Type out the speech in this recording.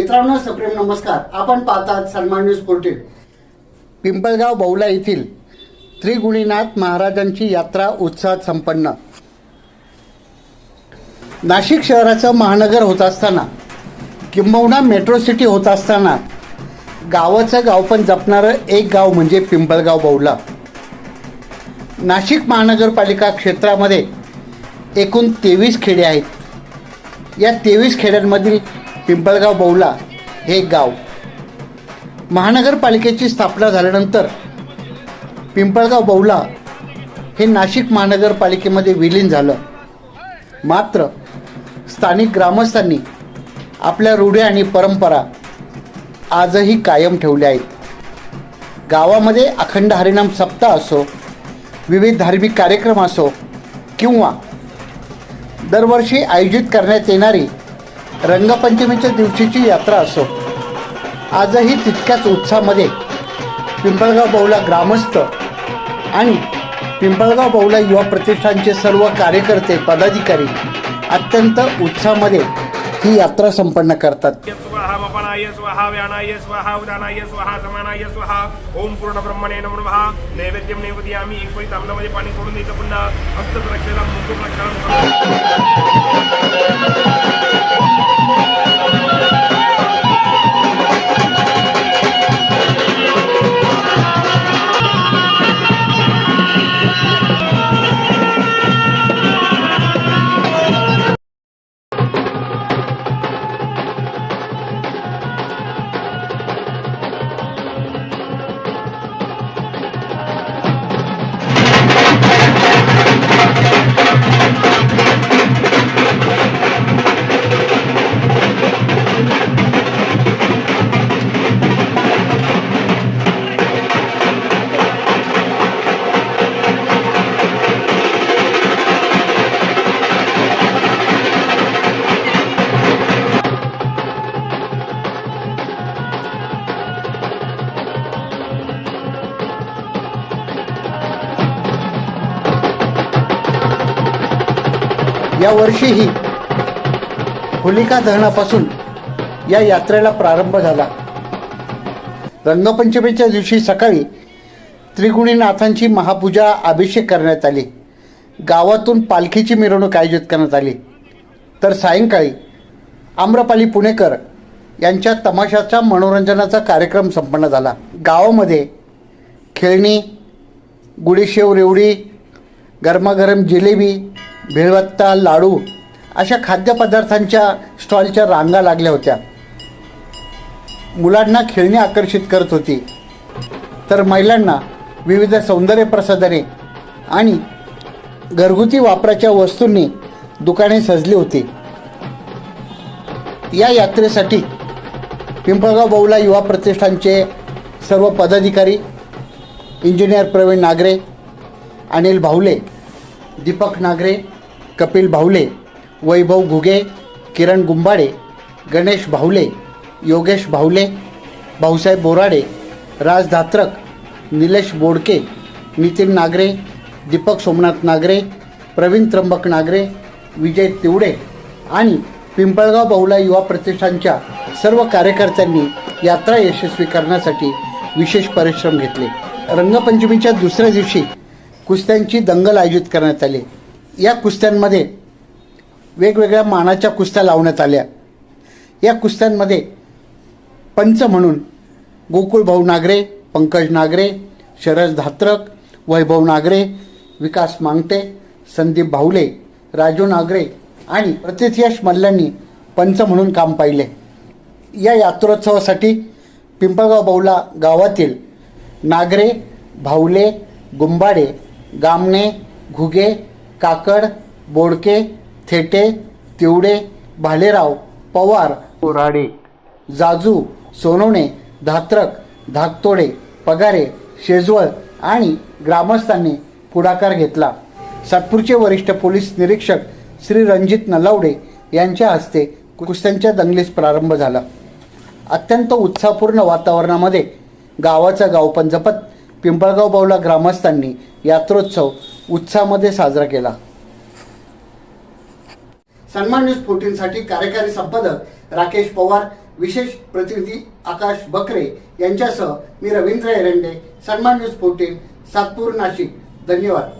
मित्रांनो सप्रेम नमस्कार. आपण पाहतात सन्मान न्यूज फोर्टीन पिंपळगाव बौला येथील त्रिगुणीनाथ महाराजांची यात्रा उत्साहात संपन्न. नाशिक शहराचं महानगर होत असताना किंबहुना मेट्रो सिटी होत असताना गावाचं गाव पण जपणारं एक गाव म्हणजे पिंपळगाव बौला. नाशिक महानगरपालिका क्षेत्रामध्ये एकूण तेवीस खेडे आहेत. या तेवीस खेड्यांमधील पिंपळगाव बौला हे एक गाव. महानगरपालिकेची स्थापना झाल्यानंतर पिंपळगाव बौला हे नाशिक महानगरपालिकेमध्ये विलीन झालं. मात्र स्थानिक ग्रामस्थांनी आपल्या रूढी आणि परंपरा आजही कायम ठेवल्या आहेत. गावामध्ये अखंड हरिनाम सप्ताह असो विविध धार्मिक कार्यक्रम असो किंवा दरवर्षी आयोजित करण्यात येणारी रंगपंचमीच्या दिवशीची यात्रा असो. आजही तितक्याच उत्साहामध्ये पिंपळगाव बहुला ग्रामस्थ आणि पिंपळगाव बहुला युवा प्रतिष्ठानचे सर्व कार्यकर्ते पदाधिकारी अत्यंत उत्साहामध्ये ही यात्रा संपन्न करतात. स्वाहा वपनाय स्वाहा व्यानाय स्वाहा उदानाय स्वाहा समानाय स्वाहा ओम पूर्ण ब्रह्मणे नमो नमः. नैवेद्यम नैवेद्यामी एक पळी तांबल्यामध्ये पाणी सोडून द्यायचं पुन्हा हस्त रक्षेला मुकुट या वर्षीही होलिका दहनापासून या यात्रेला प्रारंभ झाला. रंगपंचमीच्या दिवशी सकाळी त्रिगुणीनाथांची महापूजा अभिषेक करण्यात आली. गावातून पालखीची मिरवणूक आयोजित करण्यात आली. तर सायंकाळी आम्रपाली पुणेकर यांच्या तमाशाचा मनोरंजनाचा कार्यक्रम संपन्न झाला. गावामध्ये खेळणी गुडीशेव रेवडी गरमागरम जिलेबी भेळवत्ता लाडू अशा खाद्यपदार्थांच्या स्टॉलच्या रांगा लागल्या होत्या. मुलांना खेळणी आकर्षित करत होती. तर महिलांना विविध सौंदर्य प्रसाधने आणि घरगुती वापराच्या वस्तूंनी दुकाने सजली होती. या यात्रेसाठी पिंपळगाव बौला युवा प्रतिष्ठानचे सर्व पदाधिकारी इंजिनियर प्रवीण नागरे अनिल भावले दीपक नागरे कपिल भावले वैभव घुगे किरण गुंबाडे गणेश भावले योगेश भावले भाऊसाहेब बोराडे राज धात्रक निलेश बोडके नितीन नागरे दीपक सोमनाथ नागरे प्रवीण त्र्यंबक नागरे विजय तिवडे आणि पिंपळगाव बहुला युवा प्रतिष्ठानच्या सर्व कार्यकर्त्यांनी यात्रा यशस्वी करण्यासाठी विशेष परिश्रम घेतले. रंगपंचमीच्या दुसऱ्या दिवशी कुस्त्यांची दंगल आयोजित करण्यात आली. या कुस्त्यांमध्ये वेगवेगळ्या मानाच्या कुस्त्या लावण्यात आल्या. या कुस्त्यांमध्ये पंच म्हणून गोकुळभाऊ नागरे पंकज नागरे शरद धात्रक वैभव नागरे विकास मांगटे संदीप भावले राजू नागरे आणि प्रतिथयश मल्ल्यांनी पंच म्हणून काम पाहिले. या यात्रोत्सवासाठी पिंपळगाव बौला गावातील नागरे भावले गुंबाडे गामणे घुगे काकड बोडके थेटे तिवडे भालेराव पवार कोराडे जाजू सोनवणे धात्रक धाकतोडे पगारे शेजवळ आणि ग्रामस्थांनी पुढाकार घेतला. सातपूरचे वरिष्ठ पोलीस निरीक्षक श्री रणजित नलावडे यांच्या हस्ते कुस्त्यांच्या दंगलीस प्रारंभ झाला. अत्यंत उत्साहपूर्ण वातावरणामध्ये गावाचा गावपण जपत पिंपळगाव बावला ग्रामस्थांनी यात्रोत्सव उत्साहामध्ये साजरा केला. सन्मान न्यूज फोर्टीनसाठी कार्यकारी संपादक राकेश पवार विशेष प्रतिनिधी आकाश बकरे यांच्यासह मी रवींद्र एरंडे सन्मान न्यूज फोर्टीन सातपूर नाशिक. धन्यवाद.